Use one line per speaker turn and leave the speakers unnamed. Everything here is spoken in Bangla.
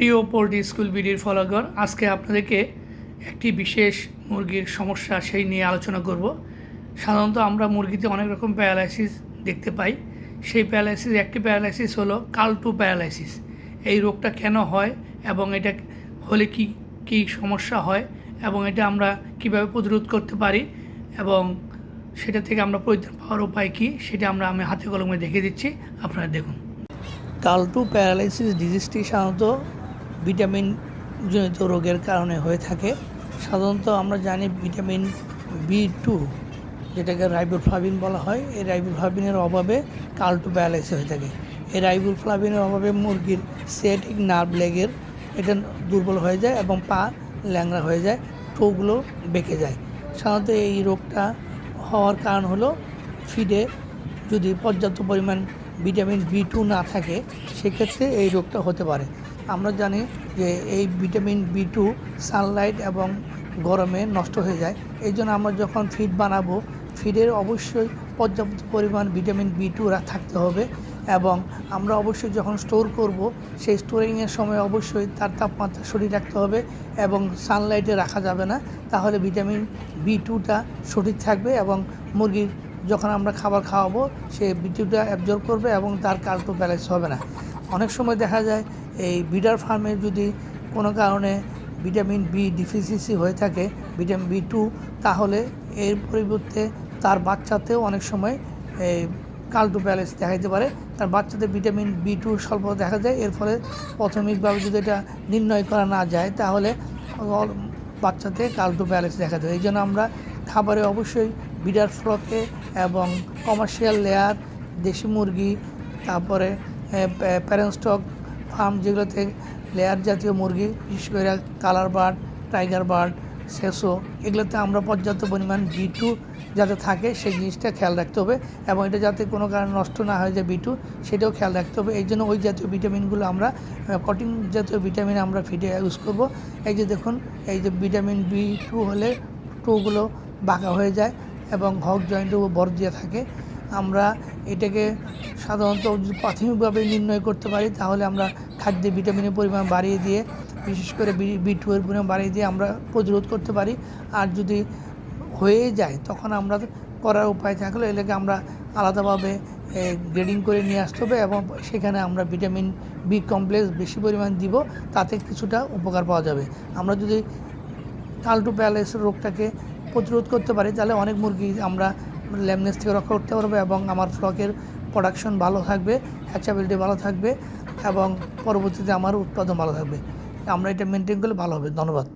প্রিয় পোলট্রি স্কুল বিডির ফলোগর, আজকে আপনাদেরকে একটি বিশেষ মুরগির সমস্যা সেই নিয়ে আলোচনা করব। সাধারণত আমরা মুরগিতে অনেক রকম প্যারালাইসিস দেখতে পাই। সেই প্যারালাইসিস, একটি প্যারালাইসিস হলো কালটু প্যারালাইসিস। এই রোগটা কেন হয় এবং এটা হলে কি কি সমস্যা হয় এবং এটা আমরা কীভাবে প্রতিরোধ করতে পারি এবং সেটা থেকে আমরা পরিত্রাণ পাওয়ার উপায় কী, সেটা আমরা আমি হাতে কলমে দেখে দিচ্ছি। আপনারা দেখুন। কালটু প্যারালাইসিস ডিজিজটি সাধারণত ভিটামিন জনিত রোগের কারণে হয়ে থাকে। সাধারণত আমরা জানি ভিটামিন বি টু যেটাকে রাইবোফ্লাভিন বলা হয়। এই রাইবোফ্লাভিনের অভাবে কালটু প্যারালাইসিস হয়ে থাকে। এই রাইবোফ্লাভিনের অভাবে মুরগির সেটিক নার্ভ লেগের এটা দুর্বল হয়ে যায় এবং পা ল্যাংড়া হয়ে যায় টোগুলো বেঁকে যায়। সাধারণত এই রোগটা হওয়ার কারণ হলো ফিডে যদি পর্যাপ্ত পরিমাণ ভিটামিন বি টু না থাকে, সেক্ষেত্রে এই রোগটা হতে পারে। আমরা জানি যে এই ভিটামিন বি টু সানলাইট এবং গরমে নষ্ট হয়ে যায়। এই জন্য আমরা যখন ফিড বানাবো ফিডের অবশ্যই পর্যাপ্ত পরিমাণ ভিটামিন বি টু থাকতে হবে এবং আমরা অবশ্যই যখন স্টোর করব, সেই স্টোরিংয়ের সময় অবশ্যই তার তাপমাত্রা সঠিক রাখতে হবে এবং সানলাইটে রাখা যাবে না। তাহলে ভিটামিন বি টুটা সঠিক থাকবে এবং মুরগির যখন আমরা খাবার খাওয়াবো, সে বি টুটা অ্যাবজর্ব করবে এবং তার কার্টো ব্যালেন্স হবে না। অনেক সময় দেখা যায় এই বিডার ফার্মে যদি কোনো কারণে ভিটামিন বি ডিফিসিয়েন্সি হয়ে থাকে, ভিটামিন বি টু তাহলে এর পরিবর্তে তার বাচ্চাতেও অনেক সময় এই কালটু ব্যালেন্স দেখা যেতে পারে। তার বাচ্চাদের ভিটামিন বি টু স্বল্প দেখা যায়, এর ফলে প্রাথমিকভাবে যদি এটা নির্ণয় করা না যায়, তাহলে বাচ্চাতে কালটু ব্যালেন্স দেখা যায়। এই জন্য আমরা খাবারে অবশ্যই বিডার ফ্লকে এবং কমার্শিয়াল লেয়ার, দেশি মুরগি, তারপরে প্যারেন্ট স্টক ফার্ম যেগুলোতে লেয়ার জাতীয় মুরগি, বিশেষ করে কালার বার্ড টাইগার বার্ড সেসো, এগুলোতে আমরা পর্যাপ্ত পরিমাণ বি টু যাতে থাকে, সেই জিনিসটা খেয়াল রাখতে হবে এবং এটা যাতে কোনো কারণে নষ্ট না হয়ে যায় বি টু সেটাও খেয়াল রাখতে হবে। এই জন্য ওই জাতীয় ভিটামিনগুলো আমরা কঠিন জাতীয় ভিটামিন আমরা ফিডে ইউজ করব। এই যে দেখুন, এই যে ভিটামিন বি টু হলে টুগুলো বাঁকা হয়ে যায় এবং হক জয়েন্টও বর দিয়ে থাকে। আমরা এটাকে সাধারণত প্রাথমিকভাবে নির্ণয় করতে পারি, তাহলে আমরা খাদ্যে ভিটামিনের পরিমাণ বাড়িয়ে দিয়ে, বিশেষ করে বি টু এর পরিমাণ বাড়িয়ে দিয়ে আমরা প্রতিরোধ করতে পারি। আর যদি হয়ে যায়, তখন আমরা করার উপায় থাকলে এলাকে আমরা আলাদাভাবে গ্রেডিং করে নিয়ে আসতে হবে এবং সেখানে আমরা ভিটামিন বি কমপ্লেক্স বেশি পরিমাণ দিব, তাতে কিছুটা উপকার পাওয়া যাবে। আমরা যদি কালটু প্যালেস রোগটাকে প্রতিরোধ করতে পারি, তাহলে অনেক মুরগি আমরা ল্যামনেস থেকে রক্ষা করতে পারবে এবং আমার ফ্লকের প্রোডাকশন ভালো থাকবে হ্যাচাবিলিটি ভালো থাকবে এবং পরবর্তীতে আমার উৎপাদন ভালো থাকবে। আমরা এটা মেনটেন করলে ভালো হবে। ধন্যবাদ।